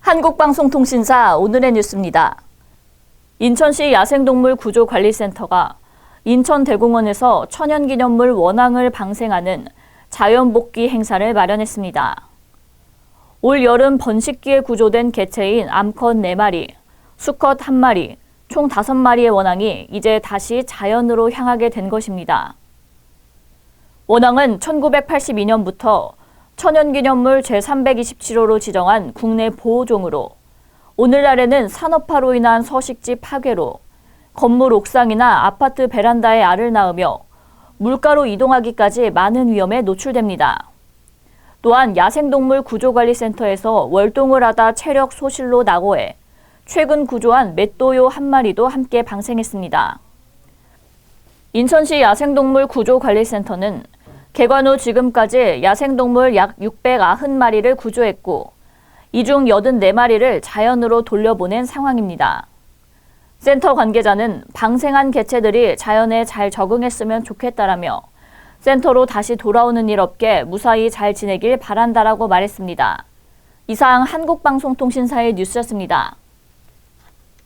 한국방송통신사 오늘의 뉴스입니다. 인천시 야생동물 구조관리센터가 인천대공원에서 천연기념물 원앙을 방생하는 자연복귀 행사를 마련했습니다. 올 여름 번식기에 구조된 개체인 암컷 4마리, 수컷 1마리, 총 5마리의 원앙이 이제 다시 자연으로 향하게 된 것입니다. 원앙은 1982년부터 천연기념물 제327호로 지정한 국내 보호종으로 오늘날에는 산업화로 인한 서식지 파괴로 건물 옥상이나 아파트 베란다에 알을 낳으며 물가로 이동하기까지 많은 위험에 노출됩니다. 또한 야생동물 구조관리센터에서 월동을 하다 체력 소실로 낙오해 최근 구조한 맷도요 한 마리도 함께 방생했습니다. 인천시 야생동물 구조관리센터는 개관 후 지금까지 야생동물 약 690마리를 구조했고 이 중 84마리를 자연으로 돌려보낸 상황입니다. 센터 관계자는 방생한 개체들이 자연에 잘 적응했으면 좋겠다라며 센터로 다시 돌아오는 일 없게 무사히 잘 지내길 바란다라고 말했습니다. 이상 한국방송통신사의 뉴스였습니다.